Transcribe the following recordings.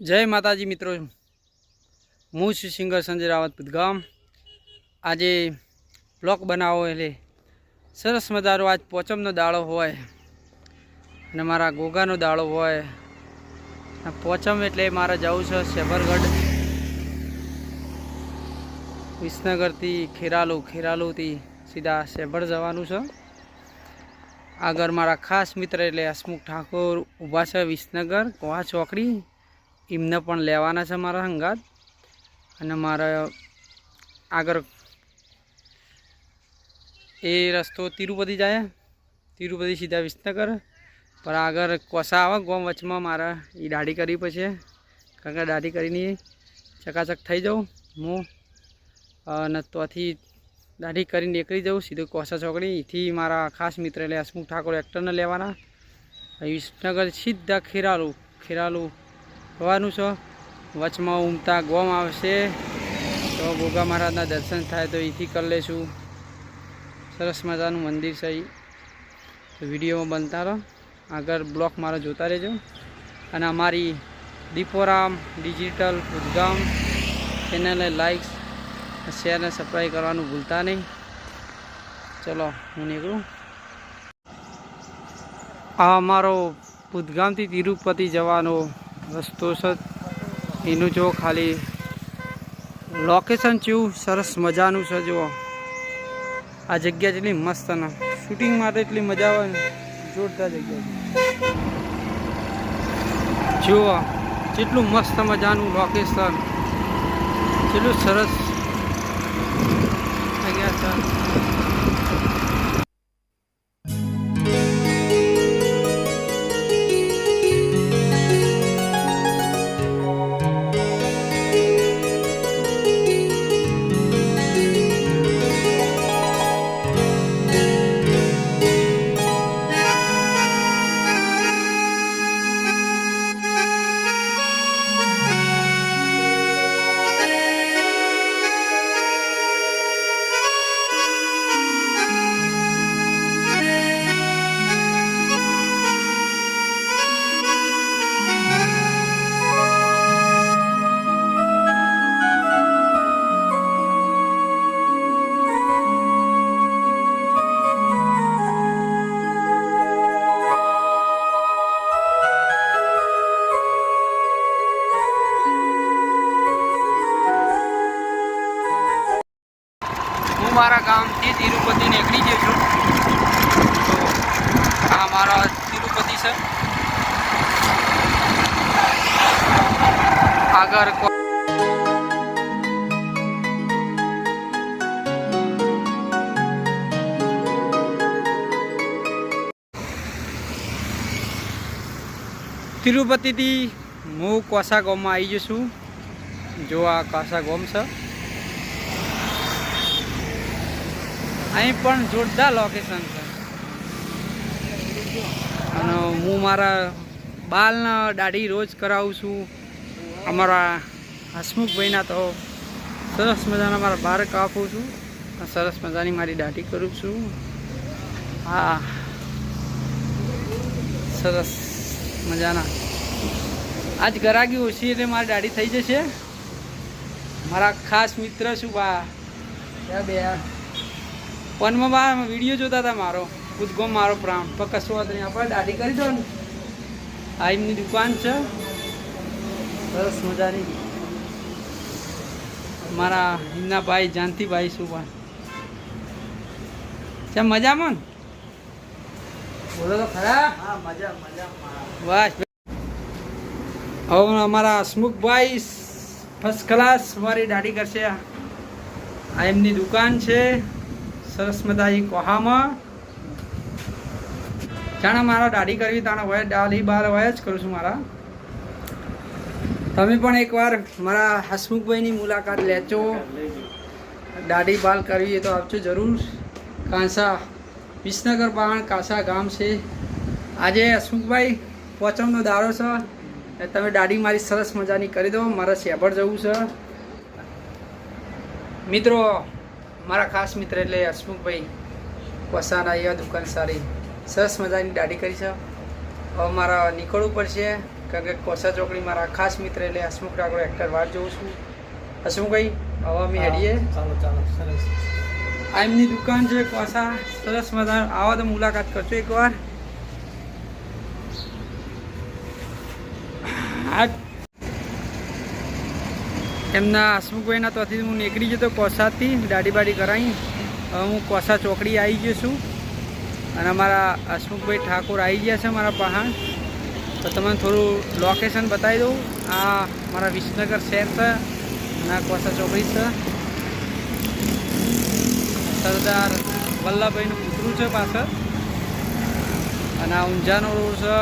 જય માતાજી મિત્રો. હું છું સિંગર સંજય રાવત પુદગામ આજે બ્લોક બનાવો એટલે સરસ મજાનો આજ પોચમનો દાળો હોય અને મારા ગોગાનો દાળો હોય. પોચમ એટલે મારે જવું છે શેભરગઢ, વિસનગરથી ખેરાલુ, ખેરાલુથી સીધા શેભર જવાનું છે. આગળ મારા ખાસ મિત્ર એટલે હસમુખ ઠાકોર ઊભા છે વિસનગર કોહા ચોકડી. એમને પણ લેવાના છે મારા સંગાત અને મારે આગળ એ રસ્તો તિરુપતિ જાય. તિરુપતિ સીધા વિસનગર. પણ આગળ કોસા આવે, ગોમ વચમાં મારે એ દાઢી કરી પછી. કારણ કે દાઢી કરીને ચકાચક થઈ જાઉં, હું. અને ત્યાંથી દાઢી કરીને નીકળી જાઉં, સીધું કોસા ચોકડી. એથી મારા ખાસ મિત્ર એટલે હસમુખ ઠાકોર એક્ટરને લેવાના. વિસનગર સીધા ખેરાલુ ખેરાલુ જવાનું છો? વચમાં ઉમતા ગોમ આવશે. તો ગોગા મહારાજના દર્શન થાય તો એથી કરી લઈશું સરસ મજાનું મંદિર છે. તો વિડીયોમાં બનતા રહો. આગળ બ્લોક મારો જોતા રહેજો. અને અમારી દીપોરામ ડિજિટલ ઉદગામ ચેનલને લાઈક્સ શેર અને સબસ્ક્રાઈબ કરવાનું ભૂલતા નહીં. ચલો, હું નીકળું. આ અમારો ઉદગામથી તિરુપતિ જવાનો રસ્તો છે. એનું જો ખાલી લોકેશન જેવું સરસ મજાનું છે જુઓ. આ જગ્યા જેટલી મસ્ત ને શૂટિંગ માટે એટલી મજા આવે ને. જોરદાર જગ્યા જુઓ, જેટલું મસ્ત મજાનું લોકેશન જેટલું સરસ તિરુપતિથી હું કોસા ગામમાં આવી જશું જો આ કોસા ગામ છે. અહીં પણ જોરદાર લોકેશન છે. અને હું મારા બાલના દાઢી રોજ કરાવું છું. અમારા હસમુખભાઈના તો સરસ મજાના મારા બાર કાપું છું. સરસ મજાની મારી દાઢી કરું છું. હા. સરસ. મજાના. આજ ગરાગી ઓછી એટલે મારી દાઢી થઈ જશે. મારા ખાસ મિત્ર શું બા? બે ફોનમાં બા વીડિયો જોતા હતા મારો. પૂછગો મારો પ્રાણ. પણ કશું વાત નહીં, આપણે દાઢી કરી દો ને. આ એમની દુકાન છે. સરસ મજાની. મારા એમના ભાઈ જાનતીભાઈ શું છે મજામાં બોલો તો ખરા? બસ હવે અમારા હસમુખભાઈ ફર્સ્ટ ક્લાસ મારી દાઢી કરશે. આ એમની દુકાન છે સરસ મજાની કોહામાં. જાણે મારા દાઢી કરવી, તાણે વય દાઢી, બાર વય જ કરું છું મારા. તમે પણ એકવાર મારા હસમુખભાઈની મુલાકાત લેજો. દાઢી બાલ કરવી એ તો આવજો જરૂર. કાંસા વિસનગર બાણ કાંસા ગામ છે. આજે હસમુખભાઈ પોચમનો દાડો છે. તમે દાઢી મારી સરસ મજાની કરી દો. મારે શેભર જવું છે. મિત્રો મારા ખાસ મિત્ર એટલે હસમુખભાઈ વસાના એવા દુકાન સારી. સરસ મજાની દાઢી કરી છે. હવે મારા નીકળવું પડશે કારણ કે કોસા ચોકડી મારા ખાસ મિત્ર એટલે હસમુખ ઠાકોર એક્ટર વાર જોઉં છું. હસમુખભાઈ હવે અમે હેડીએ. ચાલો ચાલો સરસ. આ એમની દુકાન છે કોસા. સરસ મજા આવો તો મુલાકાત કરજો એકવાર. એમના હસમુખભાઈના ત્યાંથી હું નીકળી જતો કોસાથી દાઢી બાડી કરાવી હું કોસા ચોકડી આવી ગયો છું. અને અમારા હસમુખભાઈ ઠાકોર આવી ગયા છે મારા પહાણ. તો તમને થોડું લોકેશન બતાવી દઉં. આ મારા વિસનગર શહેર છે અને કોસા ચોકડી છે. સરદાર વલ્લભભાઈનું પુતળું છે પાછળ. અને આ ઊંઝાનો રોડ છે.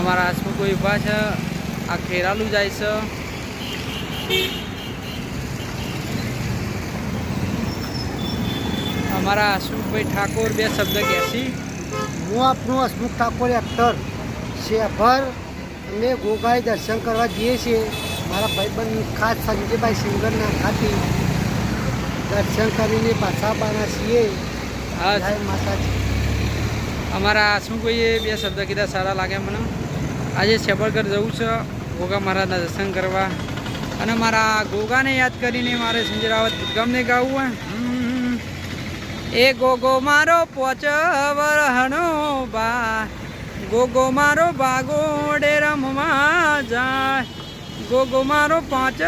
અમારા હસમુખભાઈ ઊભા છે. આ ખેરાલું જાય છે. અમારા હસમુખભાઈ ઠાકોર બે શબ્દ કહેશી હું આપનું હસમુખ ઠાકોર એક્ટર શેફર અમે ગોગાએ દર્શન કરવા જઈએ છીએ. મારા ભાઈબંધ ખાસ સંજયભાઈ સિંગરના ખાતે દર્શન કરીને પાછા પાના છીએ. માતાજી. અમારા હસમુખભાઈએ બે શબ્દ કીધા સારા લાગે મને. આજે શેફળગઢ જવું છે. ગોગા મહારાજના દર્શન કરવા. અને મારા ગોગાને યાદ કરીને મારે સંજય રાવત ઉદ્ગમને ગાવું હોય એ ગોગો મારો પોચ વરહનો બા. ગોગો મારો ભાગોડે રમવા જાય. ગોગો મારો પાંચ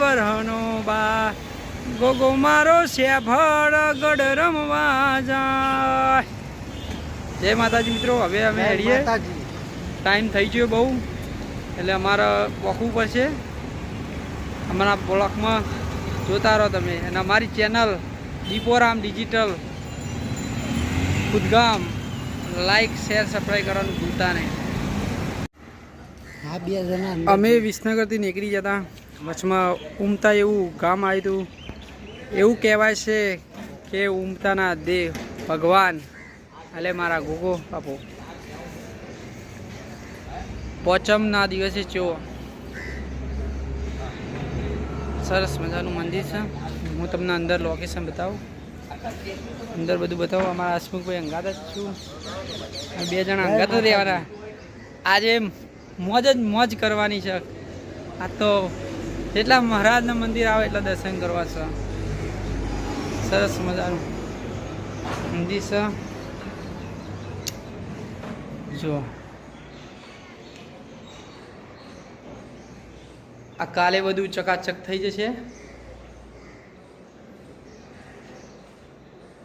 વરહનો બા. ગોગો મારો શેભળ ગઢ રમવા જાય. જય માતાજી મિત્રો હવે અમે હેડીએ ટાઈમ થઈ ગયો બહુ. એટલે અમારે પોખવું પડશે અમારા બ્લોકમાં જોતા રહો તમે. અને અમારી channel Deeporam digital. Khudgam. Like share subscribe કરવાનું ભૂલતા નહીં. અમે વિસનગરથી નીકળી જતા. વચમાં ઉમતા એવું ગામ આવ્યું હતું. એવું કહેવાય છે કે ઉમતાના દેવ ભગવાન. એટલે મારા ગોગો બાપુ. પોચમના દિવસે જો સરસ મજાનું મંદિર છે. હું તમને અંદર લોકેશન બતાવું. અંદર બધું બતાવું. અમારા હસમુખભાઈ અંગાત જ છું. બે જણા અંગાત જ રહેવાના. આજે મોજ જ મોજ કરવાની છે. આ તો જેટલા મહારાજના મંદિર આવે એટલા દર્શન કરવા છે. સરસ મજાનું મંદિર છે. જો આ કાલે બધું ચકાચક થઈ જશે.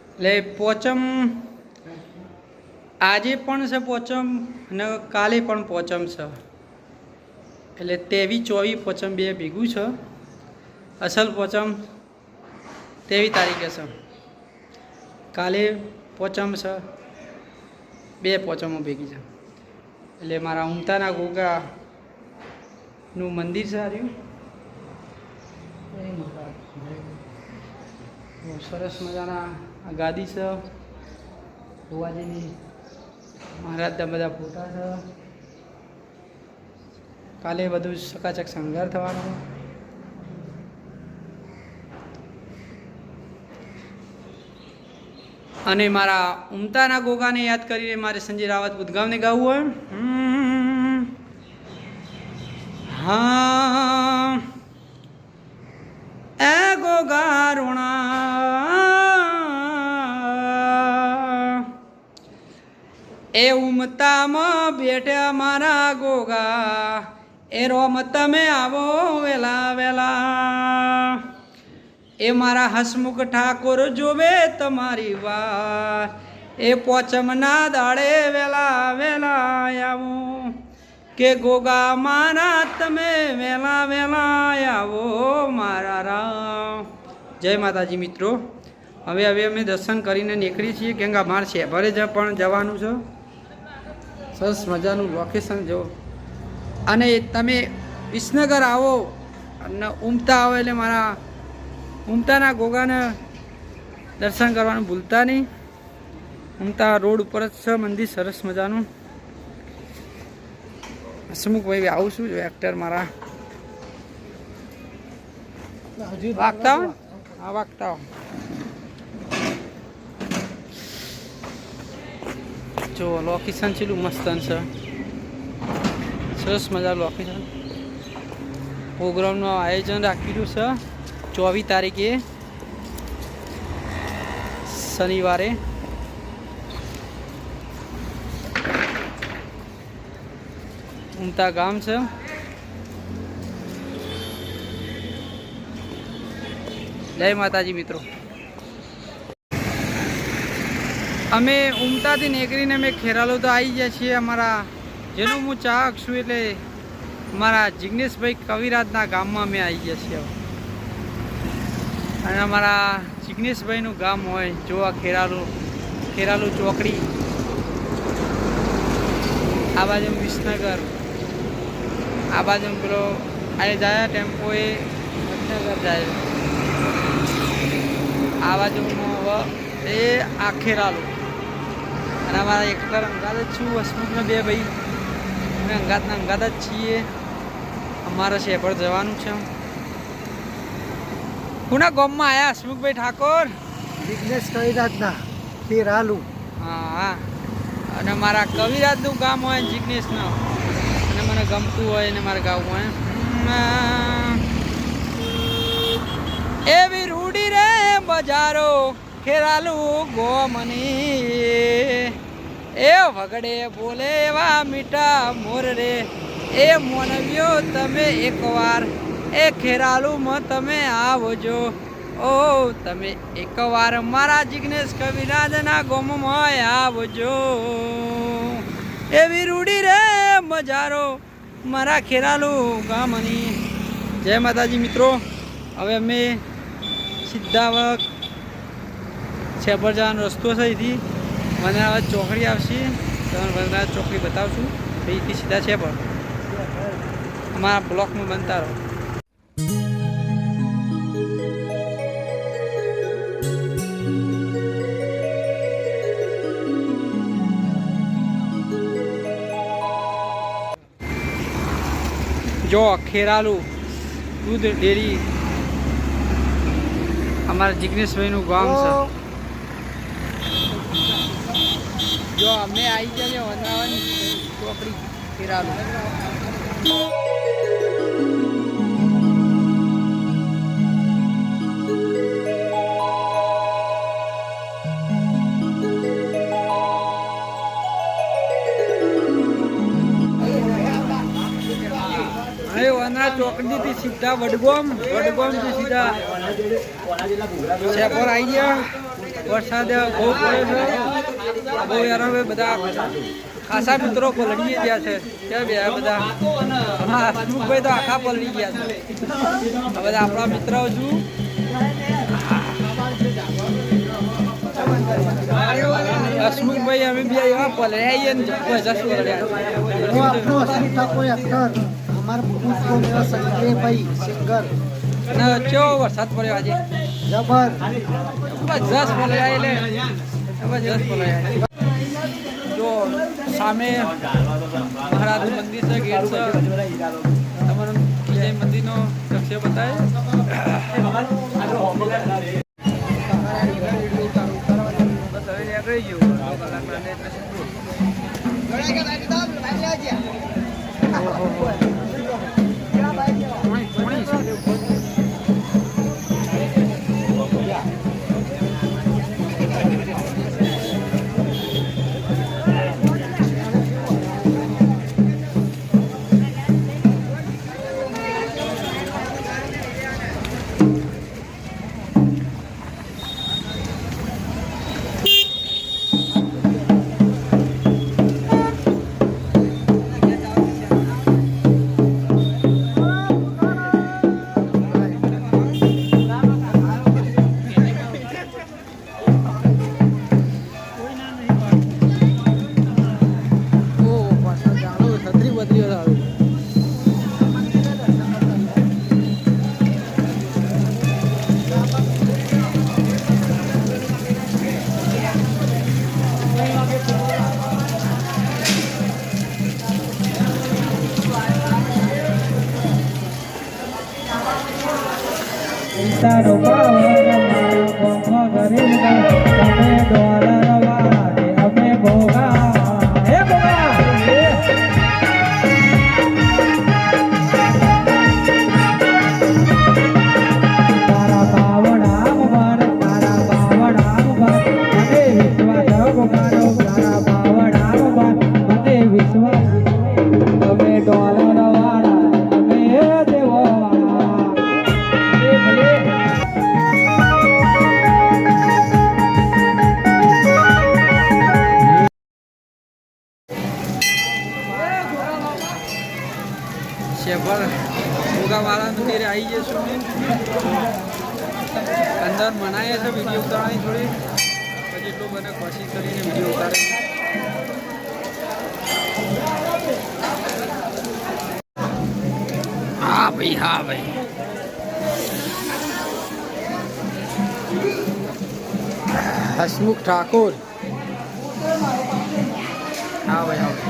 એટલે પોચમ. આજે પણ છે પોચમ અને કાલે પણ પોચમ છે. એટલે તેવી ચોવી પોચમ બે ભેગું છે. અસલ પોચમ તેવી તારીખે છે. કાલે પોચમ છે, બે પોચમો ભેગી છે. એટલે મારા ઉમતાના ગોગા નું મંદિર બહુ સરસ મજાના આ ગાદી છે. ભુવાજીની મહારાજના બધા ફોટા છે. કાલે બધું ચકાચક શણગાર થવાનો અને મારા ઉમતાના ગોગાને યાદ કરીને મારે સંજય રાવત ઉદગામને ગાવું હોય. હા. એ ગોગા એ ઉમતામાં બેઠ્યા મારા ગોગા. એ રોમ તમે આવો વેલા વેલા. એ મારા હસમુખ ઠાકોર જોવે તમારી વાર એ પોચમના દાડે વેલા વેલા આવો. કે ગોગા, મારા, તમે વેલા વેલા આવો, મારા રામ. જય માતાજી મિત્રો. હવે હવે અમે દર્શન કરીને નીકળી છીએ કેમ કે અમારે શેભરે જ પણ જવાનું છે. સરસ મજાનું લોકેશન જો. અને તમે વિસનગર આવો અને ઉમતા આવો એટલે મારા ઉમતાના ગોગાને દર્શન કરવાનું ભૂલતા નહીં. ઉમતા રોડ ઉપર જ છે, મંદિર, સરસ મજાનું. હસમુખભાઈ આવું છું એક્ટર મારા. વાગતા હો જો લોકેશન છેલું મસ્ત છે. સરસ મજા લોકેશન પ્રોગ્રામનું આયોજન રાખેલું છે ચોવીસ તારીખે. શનિવારે. ઉમતા ગામ છે. જય માતાજી મિત્રો. અમે ઉમતાથી નીકળીને અમે ખેરાલો તો આવી ગયા છીએ અમારા જેનો હું ચાહક છું એટલે અમારા જિગ્નેશભાઈ કવિરાજના ગામમાં અમે આવી ગયા છીએ. અને અમારા જિગ્નેશભાઈનું ગામ હોય, જો આ ખેરાલુ ખેરાલુ ચોકડી. આ બાજુ વિસનગર. આ બાજુ પેલો આ જાય ટેમ્પો એ વડનગર જાય આ બાજુમાં હવે એ આખેરાલો અને અમારા એકલા અંગાત જ છું હસમુખના બે ભાઈ. અમે અંગાતના અંગાત જ છીએ. અમારે શેપર જવાનું છે. કુના ગામમાં આવ્યા હસમુખભાઈ ઠાકોર? બિઝનેસ કવિરાજના ફેરાલું હા હા. અને મારા કવિરાજનું ગામ હોય ને જિગ્નેશનું ગમતું હોય ને મારે ગાવું હોય. એવી રૂડી રે બજારો, ખેરાલું ગોમની. એ વગડે બોલે એવા મીઠા મોર રે. એ મોનવ્યો તમે એકવાર, એ ખેરાલુમાં તમે આવજો. ઓ, તમે એકવાર મારા જિગ્નેશ કવિરાજના ગોમમાં આવજો. એવી રૂડી રે મજારો મારા ખેરાલુ અને જય માતાજી મિત્રો. હવે અમે હવે છેપર જવાનો રસ્તો છે અહીંથી મને હવે ચોકડી આવશે. તમને વનરાજ ચોકડી બતાવશું. અહીંથી સીધા છેપર અમારા બ્લોકમાં બનતા રહો. જો ખેરાલુ દૂધ ડેરી અમારા જિગ્નેશભાઈનું ગામ છે. જો અમે આવી ગયા છે વનરાવન ચોકડી ખેરાલુ. સીધા વડગોમ વડગોમથી સીધા શેપોર આવી ગયા. વરસાદ બહુ પડે છે. બહુ યાર હવે બધા. ખાસા મિત્રો પલળી ગયા છે. ક્યાં બે બધા? હા હસમુખભાઈ તો આખા પલળી ગયા છે. બધા આપણા મિત્રો છું હસમુખભાઈ અમે બે એવા પલળ્યા જશું જબરજસ્ત ઠાકોર એક્ટર અમારા પુષ્પો મેળા સંજયભાઈ સિંગર ને કેવો વરસાદ પડ્યો આજે? જબર. જબરજસ્ત પલળ્યા એટલે. જબરજસ્ત પલળ્યા જો સામે મહારાજ મંદિર છે ગેટ છે. તમારું વિજય મંદિરનો દ્રશ્ય બતાવે. ઓ Thank you. ભોગાવાળા મંદિરે આવી અમે. અંદર મનાય છે વીડિયો ઉતારવાની થોડી. પછી એટલું બને કોશિશ કરીને વીડિયો ઉતારે હા ભાઈ હા ભાઈ. હસમુખ ઠાકોર. હા ભાઈ હા ભાઈ.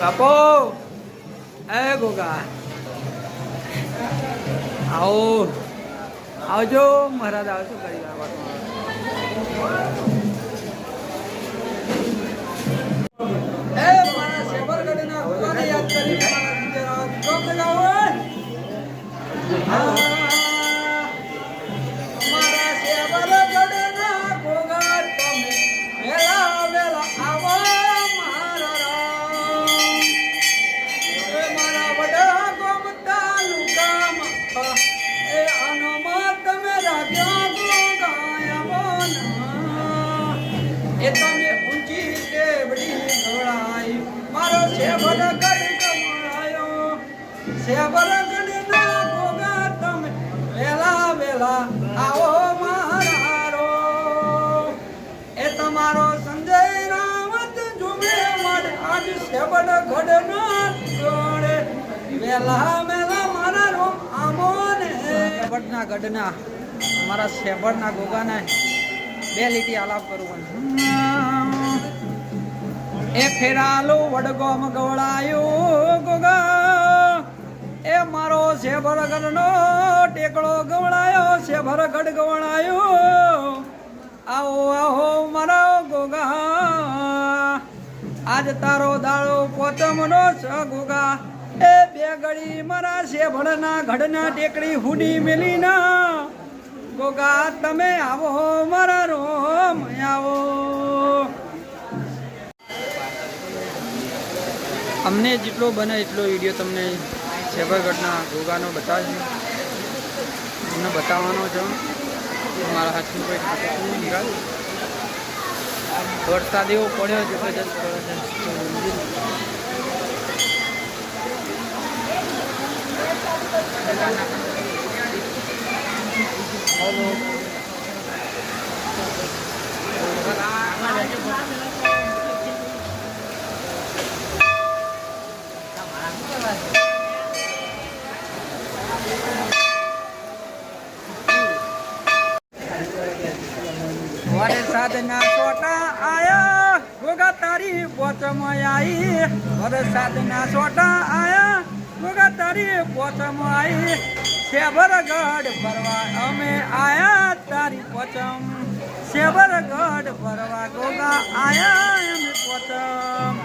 બાપો એ ગોગા આવો આવજો મહારાજ આવજો કરી ભગવાનને યાદ કરીને શેવર ગઢ ના ગોગા તમે. વેલા વેલા આવો મારો એ તમારો સંજય રાવત જુમે મડ આજ શેવડ ગઢ ના જોડે વેલા વેલા રોમ આમોને. શેવડના ગઢના મારા શેવડના ગોગાને બે લીટી આલાપ કરું એ ફેરાલો વડગોમ ગવડાયો ગોગા. એ મારો શેભરગઢનો ટેકડો ગવડાયો શેભરગઢ ગવડાયો. આવો આવો મારો ગોગા. આજ તારો દાળો પોતમનો છ ગોગા. એ બે ગળી મારા શેભળના ગઢના ટેકડી હુડી મેલીના. ગોગા, તમે આવો, મારા રોમ આવો. અમને જેટલો બને એટલો વીડિયો તમને શેવરગઢના ગોગાનો બતાવજો. તમને બતાવવાનો છો. મારા હાથનું કોઈ ખાતું નિરાળ વરસાદ એવો પડ્યો જબરજસ્ત પડે છે. વરસાદના છોટા આયા. ગોગા તારી પોચમાં આઈ. વરસાદના છોટા આયા. ગોગા તારી પોચમાં આઈ. શેવરગઢ ફરવા અમે આયા. તારી પોચમ શેવરગઢ ફરવા ગોગા આયા અમે પોચમ.